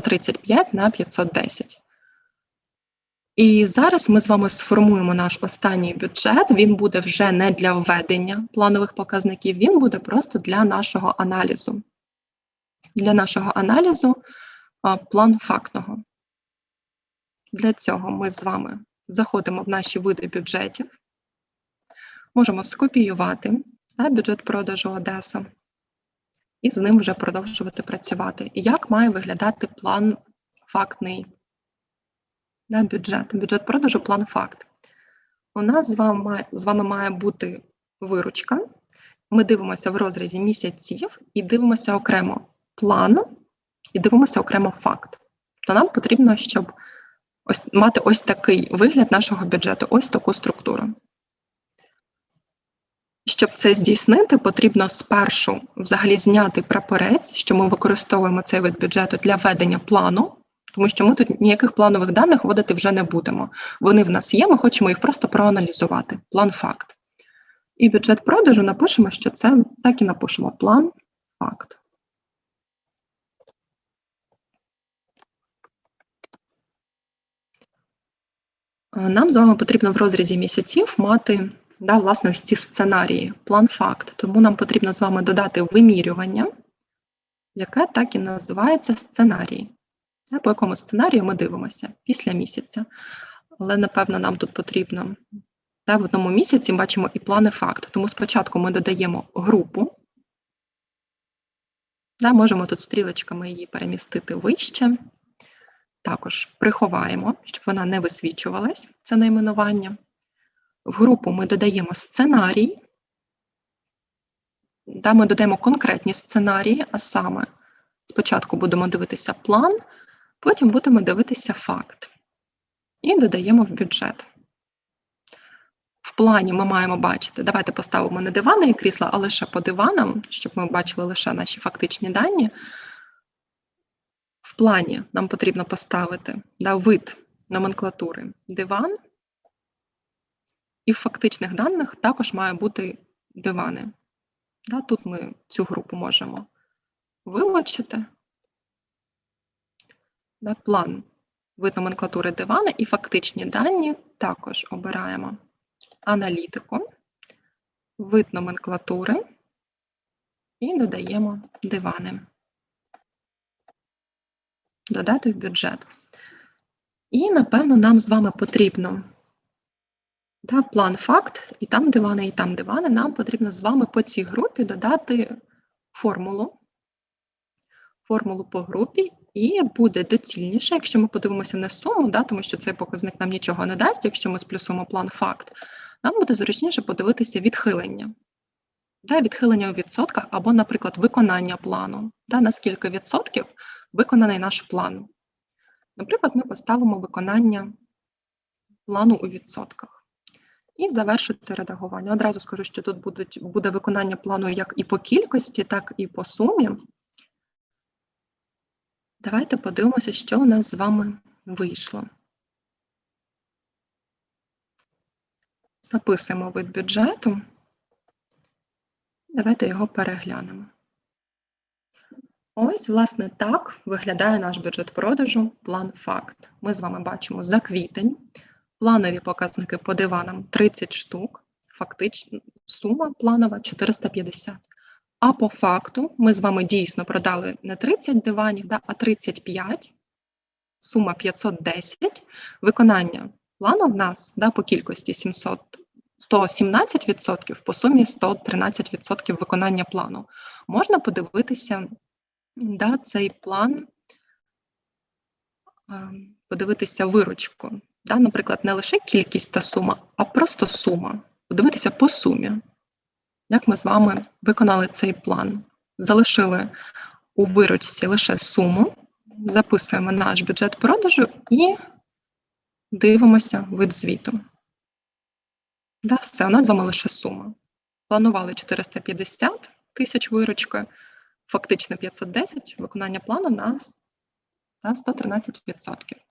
35 на 510. І зараз ми з вами сформуємо наш останній бюджет. Він буде вже не для введення планових показників, він буде просто для нашого аналізу. Для нашого аналізу план фактного. Для цього ми з вами заходимо в наші види бюджетів, можемо скопіювати та, бюджет продажу Одеса і з ним вже продовжувати працювати. Як має виглядати план фактний? Да, бюджет. Бюджет продажу, план факт. У нас з вами, з вами має бути виручка. Ми дивимося в розрізі місяців і дивимося окремо план, і дивимося окремо факт. То нам потрібно, щоб ось мати ось такий вигляд нашого бюджету, ось таку структуру. Щоб це здійснити, потрібно спершу взагалі зняти прапорець, що ми використовуємо цей вид бюджету для ведення плану, тому що ми тут ніяких планових даних вводити вже не будемо. Вони в нас є, ми хочемо їх просто проаналізувати. План факт. І бюджет продажу напишемо, що це так і напишемо план факт. Нам з вами потрібно в розрізі місяців мати да, власне ось ці сценарії, план факт. Тому нам потрібно з вами додати вимірювання, яке так і називається сценарій. Да, По якому сценарію ми дивимося після місяця. Але напевно нам тут потрібно да, в одному місяці бачимо і плани факт. Тому спочатку ми додаємо групу. Да, можемо тут стрілочками її перемістити вище. Також приховаємо, щоб вона не висвічувалась, це найменування. В групу ми додаємо сценарій. Да, ми додаємо конкретні сценарії, а саме спочатку будемо дивитися план, потім будемо дивитися факт. І додаємо в бюджет. В плані ми маємо бачити, давайте поставимо не дивани і крісла, а лише по диванам, щоб ми бачили лише наші фактичні дані. В плані нам потрібно поставити да, вид номенклатури диван, і в фактичних даних також має бути дивани. Тут ми цю групу можемо вилучити. План, вид номенклатури дивана і фактичні дані також обираємо аналітику, вид номенклатури і додаємо дивани додати в бюджет. І, напевно, нам з вами потрібно да, план факт, і там дивани, і там дивани. Нам потрібно з вами по цій групі додати формулу, формулу по групі, і буде доцільніше, якщо ми подивимося на суму, да, тому що цей показник нам нічого не дасть, якщо ми сплюсуємо план факт, нам буде зручніше подивитися відхилення. Да, відхилення у відсотках або, наприклад, виконання плану. Да, на скільки відсотків виконаний наш план. Наприклад, ми поставимо виконання плану у відсотках. І завершити редагування. Одразу скажу, що тут будуть, буде виконання плану як і по кількості, так і по сумі. Давайте подивимося, що у нас з вами вийшло. Записуємо вид бюджету. Давайте його переглянемо. Ось, власне, так виглядає наш бюджет продажу, план факт. Ми з вами бачимо за квітень. Планові показники по диванам 30 штук, фактична сума планова 450. А по факту ми з вами дійсно продали не 30 диванів, да, а 35, сума 510. Виконання плану в нас да, по кількості 700, 117%, по сумі 113% виконання плану. Можна подивитися да, цей план, подивитися виручку. Да, Наприклад, не лише кількість та сума, а просто сума. Подивитися по сумі, як ми з вами виконали цей план. Залишили у виручці лише суму, записуємо наш бюджет продажу і дивимося вид звіту. Да, все, у нас з вами лише сума. Планували 450 тисяч виручки, фактично 510, виконання плану на 113%.